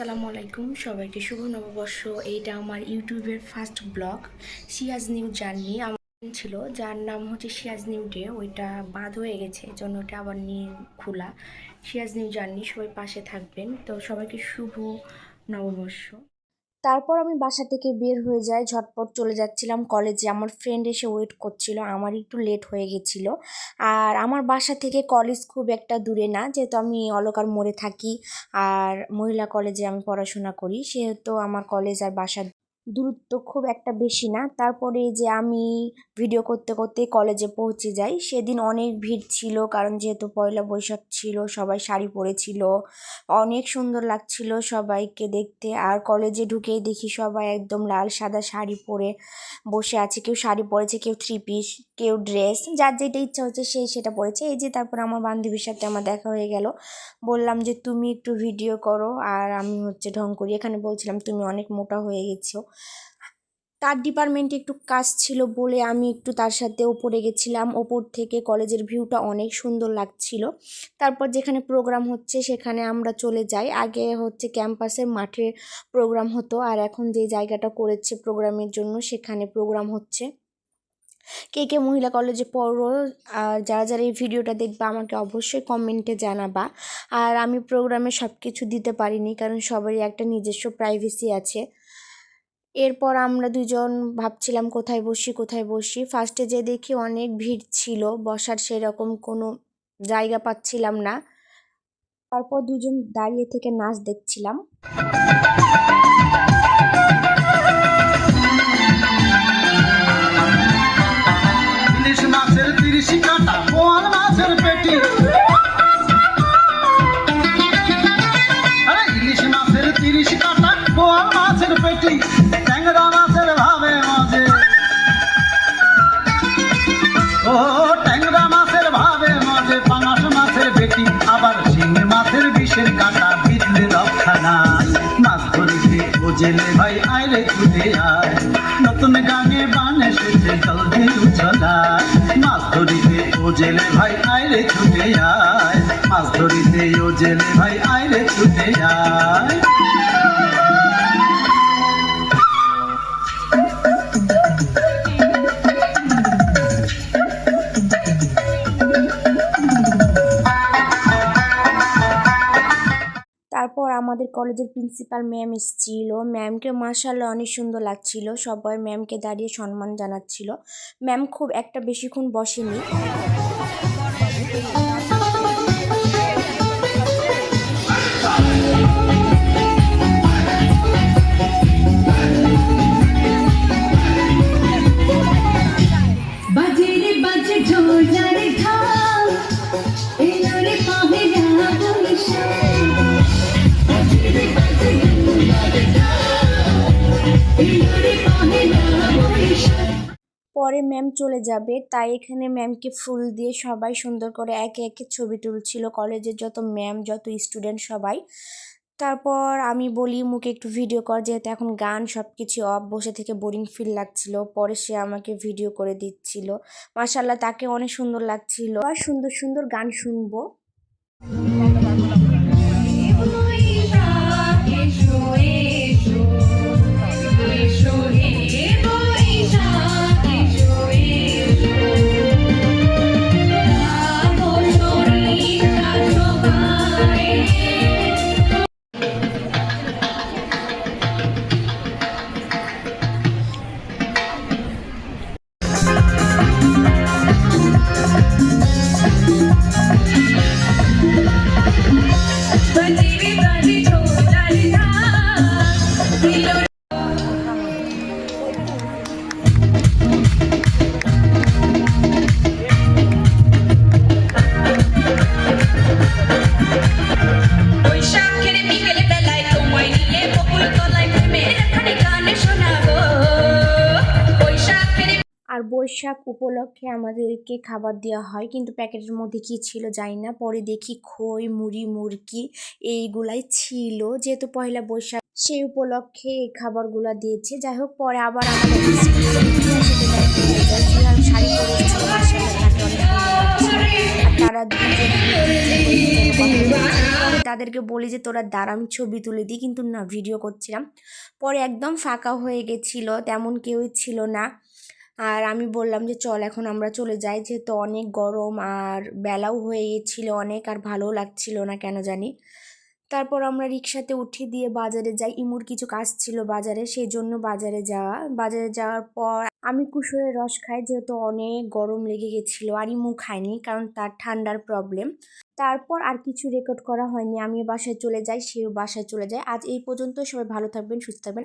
আসসালামু আলাইকুম। সবাইকে শুভ নববর্ষ। এইটা আমার ইউটিউবের first blog, Ciaz new journey. আমার ছিল, যার নাম হচ্ছে সিয়াজ নিউ ডে। ওইটা বাদ হয়ে গেছে জন্য ওটা আবার নিয়ে খোলা। সিয়াজ নিউ জার্নি, সবাই পাশে থাকবেন। তো সবাইকে শুভ নববর্ষ। তারপর আমি বাসা থেকে বের হয়ে যাই, ঝটপট চলে যাচ্ছিলাম কলেজে আমার ফ্রেন্ড এসে ওয়েট করছিল, আমার একটু লেট হয়ে গেছিল। আর আমার বাসা থেকে কলেজ খুব একটা দূরে না, যেহেতু আমি অলকার মোড়ে থাকি। আর মহিলা কলেজে আমি পড়াশোনা করি, সেহেতু আমার কলেজ আর বাসার দূরত্ব খুব একটা বেশি না। তারপরে যে আমি ভিডিও করতে করতে কলেজে পৌঁছে যাই, সেদিন অনেক ভিড় ছিল, কারণ যেহেতু পয়লা বৈশাখ ছিল, সবাই শাড়ি পরেছিল, অনেক সুন্দর লাগছিল সবাইকে দেখতে। আর কলেজে ঢুকেই দেখি সবাই একদম লাল সাদা শাড়ি পরে বসে আছে। কেউ শাড়ি পরেছে, কেউ থ্রি পিস কেউ ড্রেস যার যেটা ইচ্ছা হচ্ছে সেই সেটা পরেছে। এই যে তারপর আমার বান্ধবীর সাথে আমার দেখা হয়ে গেল। বললাম যে, তুমি একটু ভিডিও করো। আর আমি হচ্ছে ঢং করি। এখানে বলছিলাম, তুমি অনেক মোটা হয়ে গেছো। তার ডিপার্টমেন্টে একটু কাজ ছিল বলে আমি একটু তার সাথে ওপরে গেছিলাম। ওপর থেকে কলেজের ভিউটা অনেক সুন্দর লাগছিল। তারপর যেখানে প্রোগ্রাম হচ্ছে সেখানে আমরা চলে যাই। আগে হচ্ছে ক্যাম্পাসের মাঠে প্রোগ্রাম হতো আর এখন যে জায়গাটা করেছে প্রোগ্রামের জন্য সেখানে প্রোগ্রাম হচ্ছে। কে কে মহিলা কলেজে পড়ো, আর যারা যারা এই ভিডিওটা দেখবা আমাকে অবশ্যই কমেন্টে জানাবা। আর আমি প্রোগ্রামে সব কিছু দিতে পারিনি কারণ সবারই একটা নিজস্ব প্রাইভেসি আছে। এরপর আমরা দুজন ভাবছিলাম, কোথায় বসি কোথায় বসি। ফার্স্টে যে দেখি অনেক ভিড় ছিল, বসার সেরকম কোনো জায়গা পাচ্ছিলাম না। তারপর দুজন দাঁড়িয়ে থেকে নাচ দেখছিলাম। বিষের কাটা বিদলে রক্ষা নাই মাছ ধরেছে ও জেলে ভাই আয়রে তুলে আয়। নতুন গানে বান এসেছে জলদি উছলা মাছ ধরিতে ও জেলে ভাই আয়রে ছুটে আয়। মাছ ধরিতে ও জেলে ভাই আয়রে ছুটে আয়। আমাদের কলেজের প্রিন্সিপাল ম্যাম এসেছিল। ম্যামকে মার্শাল্লাহ অনেক সুন্দর লাগছিল। সবাই ম্যামকে দাঁড়িয়ে সম্মান জানাচ্ছিল। ম্যাম খুব একটা বেশিক্ষণ বসেনি। পরে ম্যাম চলে যাবে, তাই এখানে ম্যামকে ফুল দিয়ে সবাই সুন্দর করে একে একে ছবি তুলছিল, কলেজের যত ম্যাম, যত স্টুডেন্ট সবাই। তারপর আমি বলি মুখে একটু ভিডিও কর, যেহেতু এখন গান সব কিছু অফ বসে থেকে বোরিং ফিল লাগছিল। পরে সে আমাকে ভিডিও করে দিচ্ছিল। মাশাল্লাহ তাকে অনেক সুন্দর লাগছিল। আর সুন্দর সুন্দর গান শুনব। বৈশাখ উপলক্ষে আমাদেরকে খাবার দেওয়া হয়। কিন্তু প্যাকেটের মধ্যে কি ছিল জানি না পরে দেখি খই, মুড়ি মুরগি এইগুলাই ছিল। যেহেতু পয়লা বৈশাখ সেই উপলক্ষে এই খাবারগুলো দিয়েছে। যাই হোক, পরে আবার আমাদের তারা তাদেরকে বলি যে, তোরা দাঁড়া আমি ছবি তুলে দিই কিন্তু না, ভিডিও করছিলাম। পরে একদম ফাঁকা হয়ে গেছিল, তেমন কেউই ছিল না। আর আমি বললাম যে, চল এখন আমরা চলে যাই। যেহেতু অনেক গরম আর বেলাও হয়ে গেছিল অনেক, আর ভালোও লাগছিল না কেন জানি। তারপর আমরা রিক্সাতে উঠে দিয়ে বাজারে যাই। ইমুর কিছু কাজ ছিল বাজারে সেই জন্য বাজারে যাওয়া। বাজারে যাওয়ার পর আমি কুসুরের রস খাই, যেহেতু অনেক গরম লেগে গেছিল আর ইমু খায়নি কারণ তার ঠান্ডার প্রবলেম তারপর আর কিছু রেকর্ড করা হয়নি। আমি বাসায় চলে যাই, সেও বাসায় চলে যায়। আজ এই পর্যন্ত সবাই ভালো থাকবেন, সুস্থ থাকবেন।